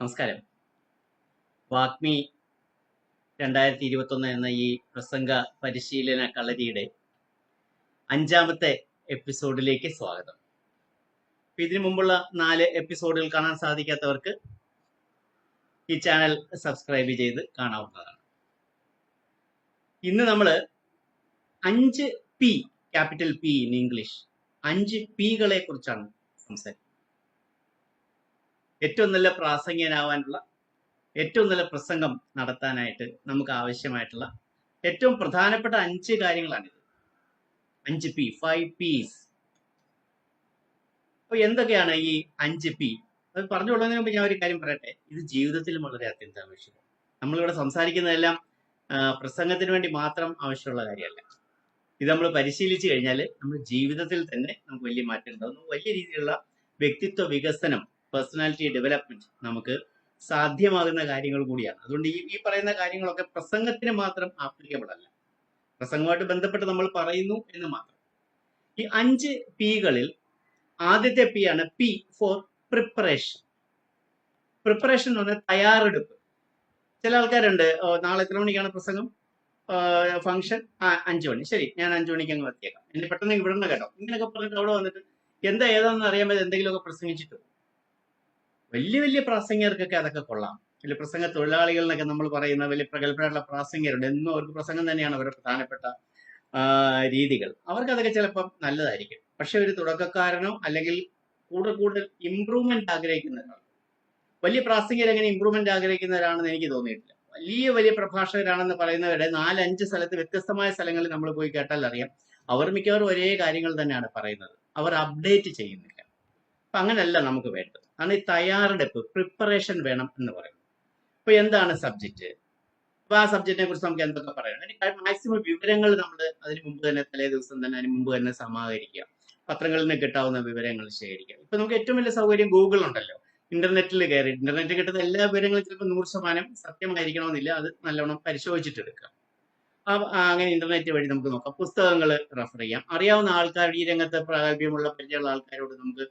നമസ്കാരം. വാഗ്മി രണ്ടായിരത്തി ഇരുപത്തൊന്ന് എന്ന ഈ പ്രസംഗ പരിശീലന കളരിയുടെ അഞ്ചാമത്തെ എപ്പിസോഡിലേക്ക് സ്വാഗതം. ഇതിനു മുമ്പുള്ള നാല് എപ്പിസോഡുകൾ കാണാൻ സാധിക്കാത്തവർക്ക് ഈ ചാനൽ സബ്സ്ക്രൈബ് ചെയ്ത് കാണാവുന്നതാണ്. ഇന്ന് നമ്മൾ അഞ്ച് P capital P in English അഞ്ച് പികളെ കുറിച്ചാണ് സംസാരിക്കുന്നത്. ഏറ്റവും നല്ല പ്രാസംഗികനാവാനുള്ള ഏറ്റവും നല്ല പ്രസംഗം നടത്താനായിട്ട് നമുക്ക് ആവശ്യമായിട്ടുള്ള ഏറ്റവും പ്രധാനപ്പെട്ട അഞ്ച് കാര്യങ്ങളാണിത്. അഞ്ച് പി ഫൈവ് പീസ് അപ്പൊ എന്തൊക്കെയാണ് ഈ അഞ്ച് പി അത് പറഞ്ഞു കൊടുക്കുന്നതിന് മുമ്പ് ഞാൻ ഒരു കാര്യം പറയട്ടെ. ഇത് ജീവിതത്തിലും വളരെ അത്യന്താപേക്ഷിതം നമ്മളിവിടെ സംസാരിക്കുന്നതെല്ലാം പ്രസംഗത്തിന് വേണ്ടി മാത്രം ആവശ്യമുള്ള കാര്യമല്ല. ഇത് നമ്മൾ പരിശീലിച്ചു കഴിഞ്ഞാൽ നമ്മുടെ ജീവിതത്തിൽ തന്നെ നമുക്ക് വലിയ മാറ്റം ഉണ്ടാകുന്നു വലിയ രീതിയിലുള്ള വ്യക്തിത്വ വികസനം പേഴ്സണാലിറ്റി ഡെവലപ്മെന്റ് നമുക്ക് സാധ്യമാകുന്ന കാര്യങ്ങൾ കൂടിയാണ്. അതുകൊണ്ട് ഈ ഈ പറയുന്ന കാര്യങ്ങളൊക്കെ പ്രസംഗത്തിന് മാത്രം ആപ്ലിക്കബിൾ അല്ല. പ്രസംഗമായിട്ട് ബന്ധപ്പെട്ട് നമ്മൾ പറയുന്നു എന്ന് മാത്രം. ഈ അഞ്ച് പികളിൽ ആദ്യത്തെ പി ആണ് പി ഫോർ പ്രിപ്പറേഷൻ പ്രിപ്പറേഷൻ എന്ന് പറഞ്ഞാൽ തയ്യാറെടുപ്പ്. ചില ആൾക്കാരുണ്ട് "ഓ, നാളെ എത്ര മണിക്കാണ് പ്രസംഗം? ഫംഗ്ഷൻ അഞ്ചു മണി. ശരി ഞാൻ അഞ്ചു മണിക്ക് അങ്ങ് എത്തിയേക്കാം എന്നെ പെട്ടെന്ന് നിന്ന് കേട്ടോ. ഇങ്ങനെയൊക്കെ പറഞ്ഞിട്ട് അവിടെ വന്നിട്ട് എന്താ ഏതാണെന്ന് അറിയാൻ പറ്റും എന്തെങ്കിലുമൊക്കെ പ്രസംഗിച്ചിട്ട്. വലിയ വലിയ പ്രാസംഗികർക്കൊക്കെ അതൊക്കെ കൊള്ളാം. വലിയ പ്രസംഗ തൊഴിലാളികൾ എന്നൊക്കെ നമ്മൾ പറയുന്ന വലിയ പ്രഗത്ഭരായിട്ടുള്ള പ്രാസംഗികരുണ്ട്. എന്നും അവർക്ക് പ്രസംഗം തന്നെയാണ് അവരുടെ പ്രധാനപ്പെട്ട രീതികൾ. അവർക്ക് അതൊക്കെ ചിലപ്പം നല്ലതായിരിക്കും. പക്ഷെ ഒരു തുടക്കക്കാരനോ അല്ലെങ്കിൽ കൂടുതൽ കൂടുതൽ ഇമ്പ്രൂവ്മെന്റ് ആഗ്രഹിക്കുന്ന വലിയ പ്രാസംഗികർ എങ്ങനെ ഇമ്പ്രൂവ്മെന്റ് ആഗ്രഹിക്കുന്നവരാണെന്ന് എനിക്ക് തോന്നിയിട്ടില്ല. വലിയ വലിയ പ്രഭാഷകരാണെന്ന് പറയുന്നവരുടെ നാലഞ്ച് സ്ഥലത്ത് വ്യത്യസ്തമായ സ്ഥലങ്ങളിൽ നമ്മൾ പോയി കേട്ടാൽ അറിയാം. അവർ മിക്കവാറും ഒരേ കാര്യങ്ങൾ തന്നെയാണ് പറയുന്നത്. അവർ അപ്ഡേറ്റ് ചെയ്യുന്നില്ല. അപ്പൊ അങ്ങനെയല്ല നമുക്ക് വേണ്ടത്. ആണ് ഈ തയ്യാറെടുപ്പ് പ്രിപ്പറേഷൻ വേണം എന്ന് പറയുന്നത്. അപ്പൊ എന്താണ് സബ്ജക്റ്റ് അപ്പൊ ആ സബ്ജക്റ്റിനെ കുറിച്ച് നമുക്ക് എന്തൊക്കെ പറയണം മാക്സിമം വിവരങ്ങൾ നമ്മൾ അതിന് മുമ്പ് തന്നെ തലേ ദിവസം തന്നെ അതിന് മുമ്പ് തന്നെ സമാഹരിക്കുക. പത്രങ്ങളിൽ നിന്ന് കിട്ടാവുന്ന വിവരങ്ങൾ ശേഖരിക്കുക. ഇപ്പൊ നമുക്ക് ഏറ്റവും വലിയ സൗകര്യം ഗൂഗിൾ ഉണ്ടല്ലോ. ഇന്റർനെറ്റിൽ കയറി ഇന്റർനെറ്റിൽ കിട്ടുന്ന എല്ലാ വിവരങ്ങളും ചിലപ്പോൾ നൂറ് ശതമാനം സത്യമായിരിക്കണമെന്നില്ല അത് നല്ലോണം പരിശോധിച്ചിട്ട് എടുക്കുക ആ ആ, അങ്ങനെ ഇന്റർനെറ്റ് വഴി നമുക്ക് നോക്കാം. പുസ്തകങ്ങൾ റെഫർ ചെയ്യാം. അറിയാവുന്ന ആൾക്കാർ ഈ രംഗത്ത് പ്രാഗല്ഭ്യമുള്ള പരിചയമുള്ള ആൾക്കാരോട് നമുക്ക്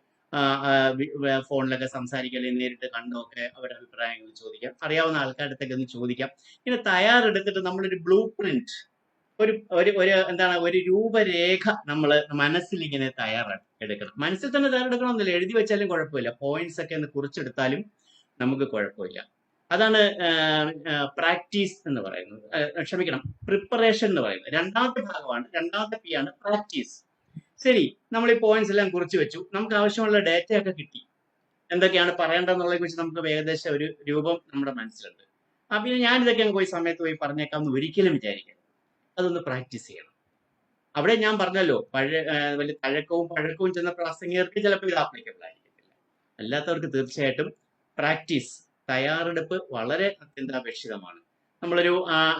ഫോണിലൊക്കെ സംസാരിക്കാം നേരിട്ട് കണ്ടൊക്കെ അവരുടെ അഭിപ്രായങ്ങൾ ചോദിക്കാം. അറിയാവുന്ന ആൾക്കാരുടെ ഒന്ന് ചോദിക്കാം. ഇങ്ങനെ തയ്യാറെടുത്തിട്ട് നമ്മളൊരു ബ്ലൂ പ്രിന്റ് ഒരു ഒരു ഒരു എന്താണ് ഒരു രൂപരേഖ നമ്മൾ മനസ്സിൽ ഇങ്ങനെ തയ്യാറെടുക്കണം. മനസ്സിൽ തന്നെ തയ്യാറെടുക്കണമെന്നില്ല. എഴുതി വെച്ചാലും കുഴപ്പമില്ല. പോയിന്റ്സ് ഒക്കെ ഒന്ന് കുറിച്ചെടുത്താലും നമുക്ക് കുഴപ്പമില്ല. അതാണ് പ്രാക്ടീസ് എന്ന് പറയുന്നത്. ക്ഷമിക്കണം പ്രിപ്പറേഷൻ എന്ന് പറയുന്നത്. രണ്ടാമത്തെ ഭാഗമാണ് രണ്ടാമത്തെ പി ആണ് പ്രാക്ടീസ് ശരി നമ്മൾ ഈ പോയിന്റ്സ് എല്ലാം കുറിച്ച് വെച്ചു. നമുക്ക് ആവശ്യമുള്ള ഡേറ്റ ഒക്കെ കിട്ടി. എന്തൊക്കെയാണ് പറയേണ്ടതെന്നുള്ളതിനെ കുറിച്ച് നമുക്ക് ഏകദേശം ഒരു രൂപം നമ്മുടെ മനസ്സിലുണ്ട്. ആ പിന്നെ ഞാൻ ഇതൊക്കെ അങ്ങ് പോയി സമയത്ത് പോയി പറഞ്ഞേക്കാം എന്ന് ഒരിക്കലും വിചാരിക്കരുത്. അതൊന്ന് പ്രാക്ടീസ് ചെയ്യണം. അവിടെ ഞാൻ പറഞ്ഞല്ലോ പഴയ വലിയ തഴക്കവും പഴക്കവും ചെന്ന പ്രാസംഗികർക്ക് ചിലപ്പോൾ ഇത് ആപ്ലിക്കബിൾ ആയിരിക്കത്തില്ല. അല്ലാത്തവർക്ക് തീർച്ചയായിട്ടും പ്രാക്ടീസ് തയ്യാറെടുപ്പ് വളരെ അത്യന്താപേക്ഷിതമാണ്. നമ്മളൊരു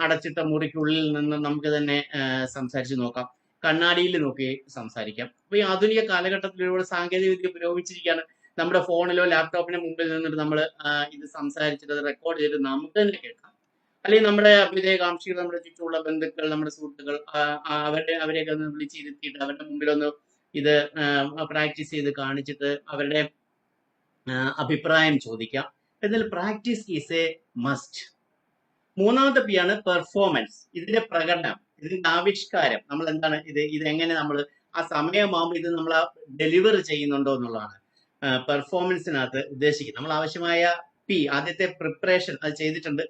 അടച്ചിട്ട മുറിക്കുള്ളിൽ നിന്ന് നമുക്ക് തന്നെ സംസാരിച്ച് നോക്കാം. കണ്ണാടിയിൽ നോക്കി സംസാരിക്കാം. അപ്പൊ ഈ ആധുനിക കാലഘട്ടത്തിലൂടെ സാങ്കേതിക വിദ്യ പുരോഗമിച്ചിരിക്കുകയാണ്. നമ്മുടെ ഫോണിലോ ലാപ്ടോപ്പിനോ മുമ്പിൽ നിന്നിട്ട് നമ്മൾ ഇത് സംസാരിച്ചിട്ട് അത് റെക്കോർഡ് ചെയ്ത് നമുക്ക് തന്നെ കേൾക്കാം. അല്ലെങ്കിൽ നമ്മുടെ അഭ്യുദയകാംക്ഷികൾ നമ്മുടെ ചുറ്റുമുള്ള ബന്ധുക്കൾ നമ്മുടെ സുഹൃത്തുക്കൾ അവരുടെ അവരെയൊക്കെ ഒന്ന് വിളിച്ചിരുത്തിയിട്ട് അവരുടെ മുമ്പിൽ ഒന്ന് ഇത് പ്രാക്ടീസ് ചെയ്ത് കാണിച്ചിട്ട് അവരുടെ അഭിപ്രായം ചോദിക്കാം. എന്നാൽ പ്രാക്ടീസ് ഈസ് എ മസ്റ്റ് മൂന്നാമത്തെ പി ആണ് പെർഫോമൻസ് ഇതിന്റെ പ്രകടനം. ഇതിന്റെ ആവിഷ്കാരം. നമ്മൾ എന്താണ് ഇത് ഇത് എങ്ങനെ നമ്മൾ ആ സമയമാകുമ്പോൾ ഇത് നമ്മൾ ഡെലിവർ ചെയ്യുന്നുണ്ടോ എന്നുള്ളതാണ്. പെർഫോമൻസിനകത്ത് ഉദ്ദേശിക്കുന്നത്. നമ്മൾ ആവശ്യമായ പി ആദ്യത്തെ പ്രിപ്പറേഷൻ അത് ചെയ്തിട്ടുണ്ട്.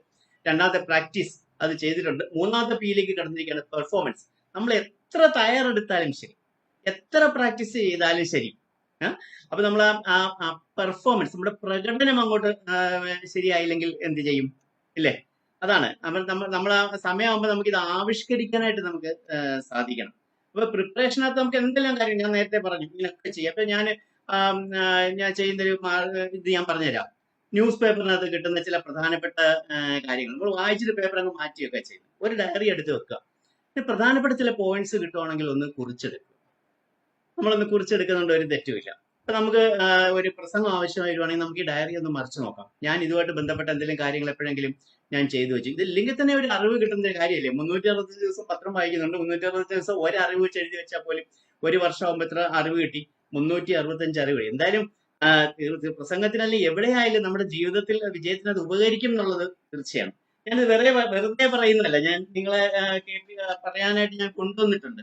രണ്ടാമത്തെ പ്രാക്ടീസ് അത് ചെയ്തിട്ടുണ്ട്. മൂന്നാമത്തെ പിയിലേക്ക് കടന്നിരിക്കുകയാണ് പെർഫോമൻസ് നമ്മൾ എത്ര തയ്യാറെടുത്താലും ശരി. എത്ര പ്രാക്ടീസ് ചെയ്താലും ശരി? അപ്പൊ നമ്മൾ ആ പെർഫോമൻസ് നമ്മുടെ പ്രകടനം അങ്ങോട്ട് ശരിയായില്ലെങ്കിൽ എന്ത് ചെയ്യും? ഇല്ലേ? അതാണ്. നമ്മൾ നമ്മൾ നമ്മൾ ആ സമയമാകുമ്പോൾ നമുക്ക് ഇത് ആവിഷ്കരിക്കാനായിട്ട് നമുക്ക് സാധിക്കണം. അപ്പൊ പ്രിപ്പറേഷനകത്ത് നമുക്ക് എന്തെല്ലാം കാര്യം ഞാൻ നേരത്തെ പറഞ്ഞു ഇങ്ങനെയൊക്കെ ചെയ്യാം. അപ്പൊ ഞാൻ ഞാൻ ചെയ്യുന്ന ഒരു ഇത് ഞാൻ പറഞ്ഞുതരാം. ന്യൂസ് പേപ്പറിനകത്ത് കിട്ടുന്ന ചില പ്രധാനപ്പെട്ട കാര്യങ്ങൾ. നമ്മൾ വായിച്ചിട്ട് പേപ്പർ അങ്ങ് മാറ്റിയൊക്കെ ചെയ്യും ഒരു ഡയറി എടുത്ത് വെക്കുക. പ്രധാനപ്പെട്ട ചില പോയിന്റ്സ് കിട്ടുവാണെങ്കിൽ ഒന്ന് കുറിച്ചെടുക്കുക. നമ്മളൊന്ന് കുറിച്ചെടുക്കുന്നുണ്ട് ഒരു തെറ്റുമില്ല. അപ്പൊ നമുക്ക് ഒരു പ്രസംഗം ആവശ്യമായി വരുവാണെങ്കിൽ നമുക്ക് ഈ ഡയറി ഒന്ന് മറിച്ചു നോക്കാം. ഞാൻ ഇതുമായിട്ട് ബന്ധപ്പെട്ട എന്തെങ്കിലും കാര്യങ്ങൾ എപ്പോഴെങ്കിലും ഞാൻ ചെയ്തു വെച്ചു. ഇത് ഇല്ലെങ്കിൽ തന്നെ ഒരു അറിവ് കിട്ടുന്ന കാര്യമല്ലേ? മുന്നൂറ്റി അറുപത്തി ദിവസം പത്രം വായിക്കുന്നുണ്ട്. മുന്നൂറ്റി അറുപത്തി ദിവസം ഒരു അറിവ് വെച്ച് എഴുതി വെച്ചാൽ പോലും ഒരു വർഷം ആകുമ്പോൾ എത്ര അറിവ് കിട്ടി. മുന്നൂറ്റി അറുപത്തഞ്ച് അറിവ് എന്തായാലും ആ, തീർ- പ്രസംഗത്തിനല്ല എവിടെയായാലും നമ്മുടെ ജീവിതത്തിൽ വിജയത്തിന് അത് ഉപകരിക്കും എന്നുള്ളത് തീർച്ചയാണ്. ഞാൻ വെറുതെ വെറുതെ പറയുന്നതല്ല. ഞാൻ നിങ്ങളെ കേട്ടി പറയാനായിട്ട് ഞാൻ കൊണ്ടുവന്നിട്ടുണ്ട്.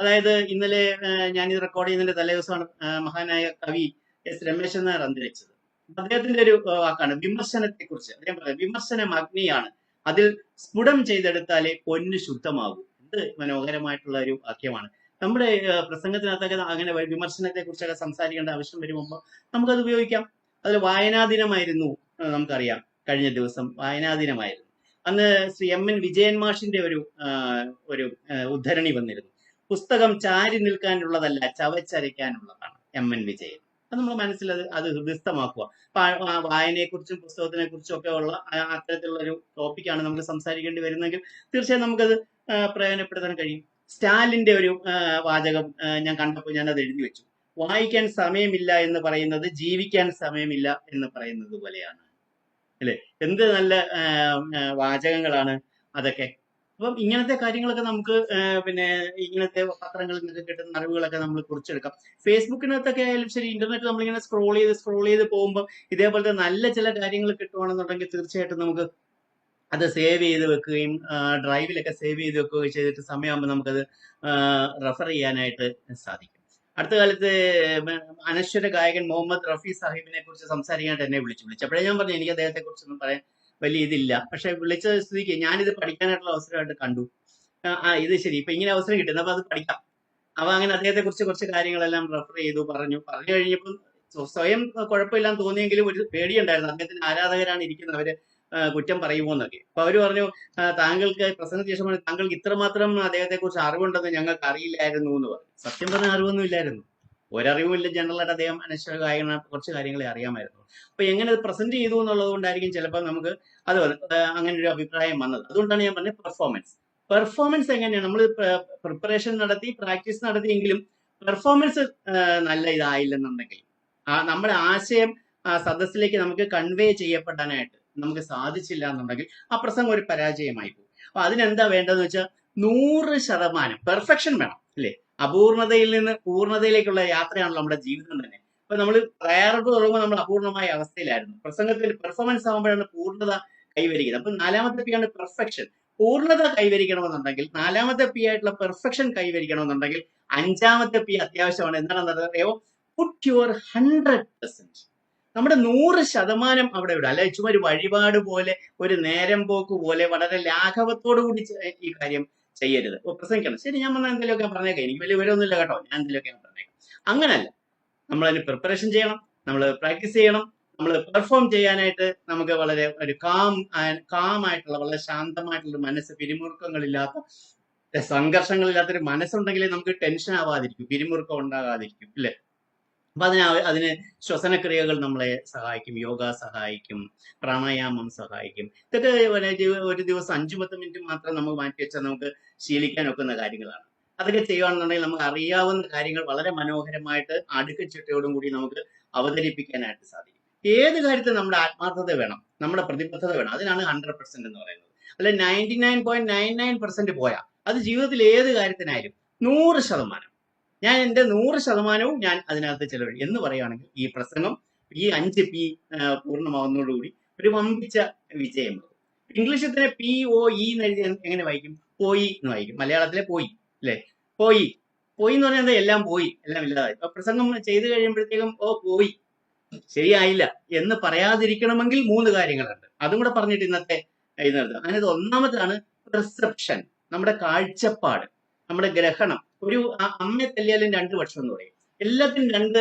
അതായത് ഇന്നലെ ഞാൻ ഇത് റെക്കോർഡ് ചെയ്യുന്നതിന്റെ തലേദിവസമാണ് ദിവസമാണ് മഹാനായ കവി എസ് രമേശൻ നായർ അന്തരിച്ചത്. അദ്ദേഹത്തിന്റെ ഒരു വാക്കാണ് വിമർശനത്തെ കുറിച്ച് അദ്ദേഹം പറയാം വിമർശനം അഗ്നിയാണ്. അതിൽ സ്ഫുടം ചെയ്തെടുത്താലേ പൊന്ന് ശുദ്ധമാകൂ. എന്ത് മനോഹരമായിട്ടുള്ള ഒരു വാക്യമാണ്. നമ്മുടെ പ്രസംഗത്തിനകത്തൊക്കെ അങ്ങനെ വിമർശനത്തെ കുറിച്ചൊക്കെ സംസാരിക്കേണ്ട ആവശ്യം വരുമ്പോൾ നമുക്കത് ഉപയോഗിക്കാം. അതിൽ വായനാ ദിനമായിരുന്നു നമുക്കറിയാം കഴിഞ്ഞ ദിവസം വായനാ ദിനമായിരുന്നു അന്ന് ശ്രീ എം എൻ വിജയൻ മാഷിന്റെ ഒരു ഒരു ഉദ്ധരണി വന്നിരുന്നു. പുസ്തകം ചാരി നിൽക്കാനുള്ളതല്ല ചവച്ചരയ്ക്കാനുള്ളതാണ് എം എൻ വിജയൻ. അത് നമ്മൾ മനസ്സിൽ അത് അത് ഹൃദയസ്ഥമാക്കുക വായനയെക്കുറിച്ചും പുസ്തകത്തിനെ കുറിച്ചും ഒക്കെ ഉള്ള അത്തരത്തിലുള്ള ഒരു ടോപ്പിക്കാണ് നമുക്ക് സംസാരിക്കേണ്ടി വരുന്നെങ്കിൽ തീർച്ചയായും നമുക്കത് പ്രയോജനപ്പെടുത്താൻ കഴിയും. സ്റ്റാലിന്റെ ഒരു വാചകം ഞാൻ കണ്ടപ്പോൾ ഞാൻ അത് എഴുതി വെച്ചു. വായിക്കാൻ സമയമില്ല എന്ന് പറയുന്നത് ജീവിക്കാൻ സമയമില്ല എന്ന് പറയുന്നത് പോലെയാണ്. അല്ലെ? എന്ത് നല്ല വാചകങ്ങളാണ് അതൊക്കെ. അപ്പം ഇങ്ങനത്തെ കാര്യങ്ങളൊക്കെ നമുക്ക് പിന്നെ ഇങ്ങനത്തെ പത്രങ്ങളിൽ നിന്നൊക്കെ കിട്ടുന്ന അറിവുകളൊക്കെ നമ്മൾ കുറിച്ചെടുക്കാം. ഫേസ്ബുക്കിനകത്തൊക്കെ ആയാലും ശരി ഇന്റർനെറ്റ് നമ്മളിങ്ങനെ സ്ക്രോൾ ചെയ്ത് സ്ക്രോൾ ചെയ്ത് പോകുമ്പോൾ ഇതേപോലത്തെ നല്ല ചില കാര്യങ്ങൾ കിട്ടുവാണെന്നുണ്ടെങ്കിൽ തീർച്ചയായിട്ടും നമുക്ക് അത് സേവ് ചെയ്ത് വെക്കുകയും ഡ്രൈവിലൊക്കെ സേവ് ചെയ്ത് വെക്കുകയും ചെയ്തിട്ട് സമയമാകുമ്പോൾ നമുക്കത് റെഫർ ചെയ്യാനായിട്ട് സാധിക്കും. അടുത്ത കാലത്ത് അനശ്വര ഗായകൻ മുഹമ്മദ് റഫി സാഹിബിനെ കുറിച്ച് സംസാരിക്കാനായിട്ട് എന്നെ വിളിച്ചു. വിളിച്ചപ്പോഴേ ഞാൻ പറഞ്ഞു എനിക്ക് അദ്ദേഹത്തെ കുറിച്ചൊന്നും പറയാൻ വലിയ ഇതില്ല. പക്ഷെ വിളിച്ച സ്ഥിതിക്ക് ഞാനിത് പഠിക്കാനായിട്ടുള്ള അവസരമായിട്ട് കണ്ടു. ആ ഇത് ശരി. ഇപ്പൊ ഇങ്ങനെ അവസരം കിട്ടുന്നു അപ്പൊ അത് പഠിക്കാം. അപ്പൊ അങ്ങനെ അദ്ദേഹത്തെ കുറിച്ച് കുറച്ച് കാര്യങ്ങളെല്ലാം റെഫർ ചെയ്തു പറഞ്ഞു. പറഞ്ഞു കഴിഞ്ഞപ്പോൾ സ്വ- സ്വയം കുഴപ്പമില്ലാന്ന് തോന്നിയെങ്കിലും ഒരു പേടിയുണ്ടായിരുന്നു. അദ്ദേഹത്തിന്റെ ആരാധകരാണ് ഇരിക്കുന്നത്. അവർ കുറ്റം പറയുമോ എന്നൊക്കെ അപ്പൊ അവർ പറഞ്ഞു താങ്കൾക്ക് പ്രസംഗ ശേഷം താങ്കൾക്ക് ഇത്രമാത്രം അദ്ദേഹത്തെ കുറിച്ച് അറിവുണ്ടെന്ന് ഞങ്ങൾക്ക് അറിയില്ലായിരുന്നു എന്ന് പറഞ്ഞു. സത്യം പറഞ്ഞ അറിവൊന്നും ഇല്ലായിരുന്നു. ഒരറിവുമില്ല ജനറലായിട്ട് അദ്ദേഹം അനശ്വര ഗായകന കുറച്ച് കാര്യങ്ങളെ അറിയാമായിരുന്നു. അപ്പൊ എങ്ങനെ അത് പ്രസന്റ് ചെയ്തു എന്നുള്ളത് കൊണ്ടായിരിക്കും ചിലപ്പോൾ നമുക്ക് അത് അങ്ങനെ ഒരു അഭിപ്രായം വന്നത്. അതുകൊണ്ടാണ് ഞാൻ പറഞ്ഞത് പെർഫോമൻസ് പെർഫോമൻസ് എങ്ങനെയാണ് നമ്മൾ പ്രിപ്പറേഷൻ നടത്തി പ്രാക്ടീസ് നടത്തിയെങ്കിലും പെർഫോമൻസ് നല്ല ഇതായില്ലെന്നുണ്ടെങ്കിൽ നമ്മുടെ ആശയം സദസ്സിലേക്ക് നമുക്ക് കൺവേ ചെയ്യപ്പെടാനായിട്ട് നമുക്ക് സാധിച്ചില്ല എന്നുണ്ടെങ്കിൽ ആ പ്രസംഗം ഒരു പരാജയമായി പോകും. അപ്പൊ അതിനെന്താ വേണ്ടതെന്ന് വെച്ചാൽ നൂറ് ശതമാനം പെർഫെക്ഷൻ വേണം അല്ലേ? അപൂർണതയിൽ നിന്ന് പൂർണതയിലേക്കുള്ള യാത്രയാണല്ലോ നമ്മുടെ ജീവിതം തന്നെ. അപ്പൊ നമ്മൾ തയ്യാറെടുപ്പ് തുടങ്ങുമ്പോൾ നമ്മൾ അപൂർണമായ അവസ്ഥയിലായിരുന്നു. പ്രസംഗത്തിൽ പെർഫോമൻസ് ആകുമ്പോഴാണ് പൂർണത കൈവരിക്കുന്നത്. അപ്പൊ നാലാമത്തെ പി ആണ് പെർഫെക്ഷൻ പൂർണത കൈവരിക്കണമെന്നുണ്ടെങ്കിൽ നാലാമത്തെ പി ആയിട്ടുള്ള പെർഫെക്ഷൻ കൈവരിക്കണമെന്നുണ്ടെങ്കിൽ അഞ്ചാമത്തെ പി അത്യാവശ്യമാണ്. എന്താണെന്ന് അറിയാമോ പുട്ട് യുവർ ഹൺഡ്രഡ് പെർസെന്റ് നമ്മുടെ നൂറ് ശതമാനം അവിടെ വിടുക അല്ലെ? ചുമ്മാ ഒരു വഴിപാട് പോലെ ഒരു നേരം പോക്ക് പോലെ വളരെ ലാഘവത്തോടു കൂടി ഈ കാര്യം ചെയ്യരുത്. ഓ, പ്രസംഗിക്കണം. ശരി ഞാൻ വന്നാൽ എന്തെങ്കിലുമൊക്കെ പറഞ്ഞേക്കാം. എനിക്ക് വലിയ വിവരമൊന്നുമില്ല കേട്ടോ. ഞാൻ എന്തെങ്കിലുമൊക്കെ പറഞ്ഞേക്കാം. അങ്ങനല്ല. നമ്മൾ അതിന് പ്രിപ്പറേഷൻ ചെയ്യണം. നമ്മൾ പ്രാക്ടീസ് ചെയ്യണം. നമ്മൾ പെർഫോം ചെയ്യാനായിട്ട് നമുക്ക് വളരെ ഒരു കാം കാം ആയിട്ടുള്ള വളരെ ശാന്തമായിട്ടുള്ള മനസ്സ് പിരിമുറുക്കങ്ങളില്ലാത്ത സംഘർഷങ്ങളില്ലാത്തൊരു മനസ്സുണ്ടെങ്കിലേ നമുക്ക് ടെൻഷൻ ആവാതിരിക്കും. പിരിമുറുക്കം ഉണ്ടാകാതിരിക്കും. അല്ലെ? അപ്പൊ അതിന് അതിന് ശ്വസനക്രിയകൾ നമ്മളെ സഹായിക്കും. യോഗ സഹായിക്കും. പ്രാണായാമം സഹായിക്കും. ഇതൊക്കെ ഒരു ഒരു ദിവസം അഞ്ചു പത്ത് മിനിറ്റ് മാത്രം നമുക്ക് മാറ്റി വെച്ചാൽ നമുക്ക് ശീലിക്കാൻ ഒക്കുന്ന കാര്യങ്ങളാണ്. അതൊക്കെ ചെയ്യുകയാണെന്നുണ്ടെങ്കിൽ നമുക്ക് അറിയാവുന്ന കാര്യങ്ങൾ വളരെ മനോഹരമായിട്ട് അടുക്കച്ചിട്ടയോടും കൂടി നമുക്ക് അവതരിപ്പിക്കാനായിട്ട് സാധിക്കും. ഏത് കാര്യത്തിൽ നമ്മുടെ ആത്മാർത്ഥത വേണം നമ്മുടെ പ്രതിബദ്ധത വേണം. അതിനാണ് ഹൺഡ്രഡ് പെർസെന്റ് എന്ന് പറയുന്നത്. അല്ലെ ninety nine point nine nine percent പോയാൽ അത് ജീവിതത്തിൽ ഏത് കാര്യത്തിനായാലും നൂറ് ശതമാനം. ഞാൻ എന്റെ നൂറ് ശതമാനവും ഞാൻ അതിനകത്ത് ചെലവഴി എന്ന് പറയുകയാണെങ്കിൽ ഈ പ്രസംഗം ഈ അഞ്ച് പി പൂർണമാവുന്നതോടുകൂടി ഒരു വമ്പിച്ച വിജയമാകും ഇംഗ്ലീഷിൽ തന്നെ പി ഒ ഇ എന്ന് എഴുതി എങ്ങനെ വായിക്കും? പോയി എന്ന് വായിക്കും. മലയാളത്തിലെ പോയി അല്ലെ? പോയി. പോയി എന്ന് പറഞ്ഞാൽ എല്ലാം പോയി. എല്ലാം ഇല്ലാതായി. അപ്പൊ പ്രസംഗം ചെയ്തു കഴിയുമ്പോഴത്തേക്കും ഓ പോയി. ശരിയായില്ല എന്ന് പറയാതിരിക്കണമെങ്കിൽ മൂന്ന് കാര്യങ്ങളുണ്ട്. അതും കൂടെ പറഞ്ഞിട്ട് ഇന്നത്തെ ഇത് നിർത്താം അതായത് ഒന്നാമതാണ് പെർസെപ്ഷൻ നമ്മുടെ കാഴ്ചപ്പാട് നമ്മുടെ ഗ്രഹണം. ഒരു അമ്മയെ തല്ലിയാലും രണ്ട് പക്ഷം എന്ന് പറയും. എല്ലാത്തിനും രണ്ട്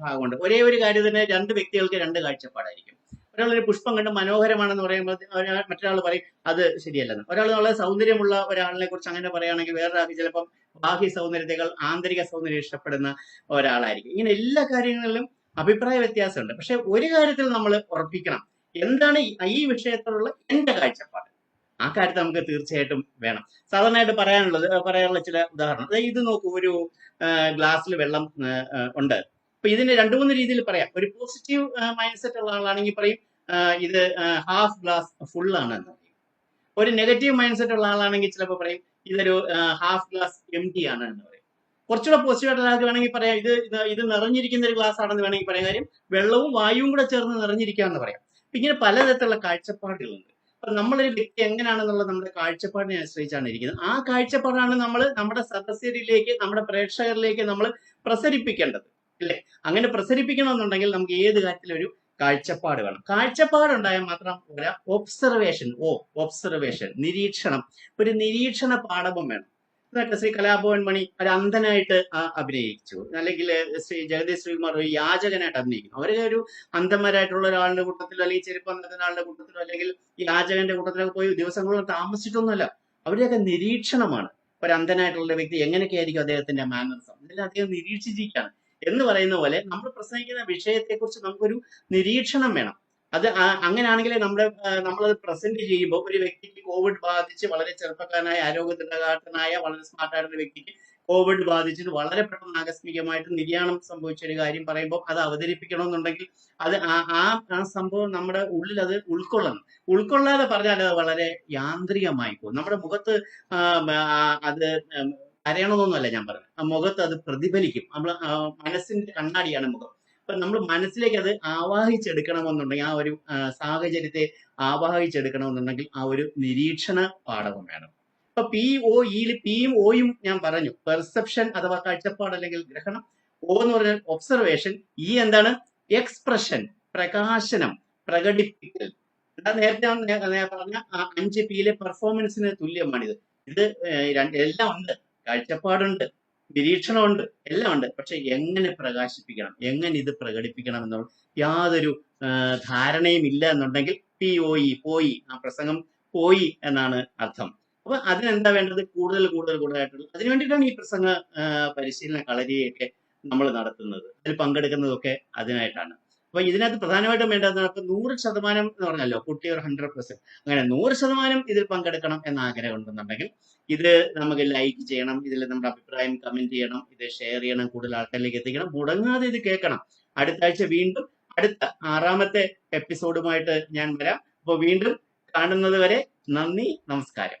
ഭാഗമുണ്ട്. ഒരേ ഒരു കാര്യം തന്നെ രണ്ട് വ്യക്തികൾക്ക് രണ്ട് കാഴ്ചപ്പാടായിരിക്കും. ഒരാൾ ഒരു പുഷ്പം കണ്ട് മനോഹരമാണെന്ന് പറയുമ്പോൾ മറ്റൊരാൾ പറയും അത് ശരിയല്ലെന്ന്. ഒരാൾ വളരെ സൗന്ദര്യമുള്ള ഒരാളിനെ കുറിച്ച് അങ്ങനെ പറയുകയാണെങ്കിൽ വേറൊരാൾക്ക് ചിലപ്പം ബാഹ്യ സൗന്ദര്യത്തെക്കാൾ ആന്തരിക സൗന്ദര്യം ഇഷ്ടപ്പെടുന്ന ഒരാളായിരിക്കും. ഇങ്ങനെ എല്ലാ കാര്യങ്ങളിലും അഭിപ്രായ വ്യത്യാസമുണ്ട്. പക്ഷെ ഒരു കാര്യത്തിൽ നമ്മൾ ഉറപ്പിക്കണം. എന്താണ് ഈ- വിഷയത്തോടുള്ള എന്റെ കാഴ്ചപ്പാട്? ആ കാര്യത്തിൽ നമുക്ക് തീർച്ചയായിട്ടും വേണം. സാധാരണയായിട്ട് പറയാനുള്ളത് പറയാനുള്ള ചില ഉദാഹരണം. ഇത് നോക്കൂ ഒരു ഗ്ലാസ്സിൽ വെള്ളം ഉണ്ട്. അപ്പൊ ഇതിന് രണ്ടു മൂന്ന് രീതിയിൽ പറയാം. ഒരു പോസിറ്റീവ് മൈൻഡ് സെറ്റ് ഉള്ള ആളാണെങ്കിൽ പറയും ഇത് ഹാഫ് ഗ്ലാസ് ഫുൾ ആണ് എന്ന് പറയും. ഒരു നെഗറ്റീവ് മൈൻഡ് സെറ്റ് ഉള്ള ആളാണെങ്കിൽ ചിലപ്പോൾ പറയും ഇതൊരു ഹാഫ് ഗ്ലാസ് എം ടി ആണ് എന്ന് പറയും. കുറച്ചുകൂടെ പോസിറ്റീവായിട്ട് ആൾക്ക് വേണമെങ്കിൽ പറയാം ഇത് ഇത് നിറഞ്ഞിരിക്കുന്ന ഒരു ഗ്ലാസ് ആണെന്ന് വേണമെങ്കിൽ പറയാം. കാര്യം വെള്ളവും വായുവും കൂടെ ചേർന്ന് നിറഞ്ഞിരിക്കാന്ന് പറയാം. ഇങ്ങനെ പലതരത്തിലുള്ള കാഴ്ചപ്പാടുകളുണ്ട്. അപ്പൊ നമ്മളൊരു വ്യക്തി എങ്ങനെയാണെന്നുള്ള നമ്മുടെ കാഴ്ചപ്പാടിനെ ആശ്രയിച്ചാണ് ഇരിക്കുന്നത്. ആ കാഴ്ചപ്പാടാണ് നമ്മൾ നമ്മുടെ സദസ്യരിലേക്ക് നമ്മുടെ പ്രേക്ഷകരിലേക്ക് നമ്മൾ പ്രസരിപ്പിക്കേണ്ടത്. അല്ലേ? അങ്ങനെ പ്രസരിപ്പിക്കണമെന്നുണ്ടെങ്കിൽ നമുക്ക് ഏത് കാര്യത്തിലും ഒരു കാഴ്ചപ്പാട് വേണം. കാഴ്ചപ്പാടുണ്ടായാൽ മാത്രം പോരാ. ഒബ്സർവേഷൻ ഓ ഒബ്സർവേഷൻ നിരീക്ഷണം. ഒരു നിരീക്ഷണ പാഠവും വേണം. ഇതൊക്കെ ശ്രീ കലാഭവൻ മണി ഒരു അന്ധനായിട്ട് അഭിനയിച്ചു. അല്ലെങ്കിൽ ശ്രീ ജഗദീഷ് ശ്രീകുമാർ ഒരു യാചകനായിട്ട് അഭിനയിക്കുന്നു. അവരൊക്കെ ഒരു അന്ധന്മാരായിട്ടുള്ള ഒരാളുടെ കൂട്ടത്തിലോ അല്ലെങ്കിൽ ചെരുപ്പം നടത്തുന്ന ആളുടെ കൂട്ടത്തിലോ അല്ലെങ്കിൽ ഈ യാചകന്റെ കൂട്ടത്തിലൊക്കെ പോയി ദിവസങ്ങളോളം താമസിച്ചിട്ടൊന്നുമല്ല. അവരുടെയൊക്കെ നിരീക്ഷണമാണ്. ഒരു അന്ധനായിട്ടുള്ള വ്യക്തി എങ്ങനെയൊക്കെ ആയിരിക്കും അദ്ദേഹത്തിന്റെ മാനസം ഇതെല്ലാം അദ്ദേഹം നിരീക്ഷിച്ചിരിക്കുകയാണ്. എന്ന് പറയുന്ന പോലെ നമ്മൾ പ്രസംഗിക്കുന്ന വിഷയത്തെക്കുറിച്ച് നമുക്കൊരു നിരീക്ഷണം വേണം. അത് അങ്ങനെയാണെങ്കിലേ നമ്മുടെ നമ്മളത് പ്രസന്റ് ചെയ്യുമ്പോൾ ഒരു വ്യക്തിക്ക് കോവിഡ് ബാധിച്ച് വളരെ ചെറുപ്പക്കാരനായ ആരോഗ്യദൃഢകാരനായ വളരെ സ്മാർട്ടായിട്ടുള്ള വ്യക്തിക്ക് കോവിഡ് ബാധിച്ചിട്ട് വളരെ പെട്ടെന്ന് ആകസ്മികമായിട്ട് നിര്യാണം സംഭവിച്ച ഒരു കാര്യം പറയുമ്പോൾ അത് അവതരിപ്പിക്കണമെന്നുണ്ടെങ്കിൽ അത് ആ ആ സംഭവം നമ്മുടെ ഉള്ളിൽ അത് ഉൾക്കൊള്ളണം. ഉൾക്കൊള്ളാതെ പറഞ്ഞാൽ അത് വളരെ യാന്ത്രികമായി പോകും. നമ്മുടെ മുഖത്ത് അത് കരയണമെന്നൊന്നുമല്ല ഞാൻ പറഞ്ഞത്. ആ മുഖത്ത് അത് പ്രതിഫലിക്കും. നമ്മൾ മനസ്സിന്റെ കണ്ണാടിയാണ് മുഖം. അപ്പൊ നമ്മൾ മനസ്സിലേക്ക് അത് ആവാഹിച്ചെടുക്കണമെന്നുണ്ടെങ്കിൽ ആ ഒരു സാഹചര്യത്തെ ആവാഹിച്ചെടുക്കണമെന്നുണ്ടെങ്കിൽ ആ ഒരു നിരീക്ഷണ പാഠവും വേണം. ഇപ്പൊ പി ഒ ഇയിൽ പിയും ഒയും ഞാൻ പറഞ്ഞു. പെർസെപ്ഷൻ അഥവാ കാഴ്ചപ്പാട് അല്ലെങ്കിൽ ഗ്രഹണം ഒ എന്ന് പറഞ്ഞാൽ ഒബ്സർവേഷൻ. ഇ എന്താണ്? എക്സ്പ്രഷൻ പ്രകാശനം പ്രകടിപ്പിക്കൽ. നേരത്തെ ഞാൻ പറഞ്ഞ അഞ്ച് പിയിലെ പെർഫോമൻസിന് തുല്യമാണിത്. ഇത് എല്ലാം ഉണ്ട്. കാഴ്ചപ്പാടുണ്ട് നിരീക്ഷണമുണ്ട് എല്ലാം ഉണ്ട് പക്ഷെ എങ്ങനെ പ്രകാശിപ്പിക്കണം എങ്ങനെ ഇത് പ്രകടിപ്പിക്കണം എന്നുള്ള യാതൊരു ധാരണയും ഇല്ല എന്നുണ്ടെങ്കിൽ പി ഓയി പോയി ആ പ്രസംഗം പോയി എന്നാണ് അർത്ഥം. അപ്പൊ അതിനെന്താ വേണ്ടത്? കൂടുതൽ കൂടുതൽ കൂടുതലായിട്ടുള്ള അതിനു വേണ്ടിയിട്ടാണ് ഈ പ്രസംഗ പരിശീലന കളരിയൊക്കെ നമ്മൾ നടത്തുന്നത്. അതിൽ പങ്കെടുക്കുന്നതൊക്കെ അതിനായിട്ടാണ്. അപ്പൊ ഇതിനകത്ത് പ്രധാനമായിട്ടും വേണ്ടത് നമുക്ക് നൂറ് ശതമാനം എന്ന് പറഞ്ഞല്ലോ കുട്ടി ഒരു ഹൺഡ്രഡ് പെർസെന്റ് അങ്ങനെ നൂറ് ശതമാനം ഇതിൽ പങ്കെടുക്കണം എന്ന ആഗ്രഹം ഉണ്ടെന്നുണ്ടെങ്കിൽ ഇത് നമുക്ക് ലൈക്ക് ചെയ്യണം ഇതിൽ നമ്മുടെ അഭിപ്രായം കമന്റ് ചെയ്യണം ഇത് ഷെയർ ചെയ്യണം കൂടുതൽ ആൾക്കാരിലേക്ക് എത്തിക്കണം. മുടങ്ങാതെ ഇത് കേൾക്കണം. അടുത്ത ആഴ്ച വീണ്ടും അടുത്ത ആറാമത്തെ എപ്പിസോഡുമായിട്ട് ഞാൻ വരാം. അപ്പോൾ വീണ്ടും കാണുന്നത് വരെ നന്ദി നമസ്കാരം.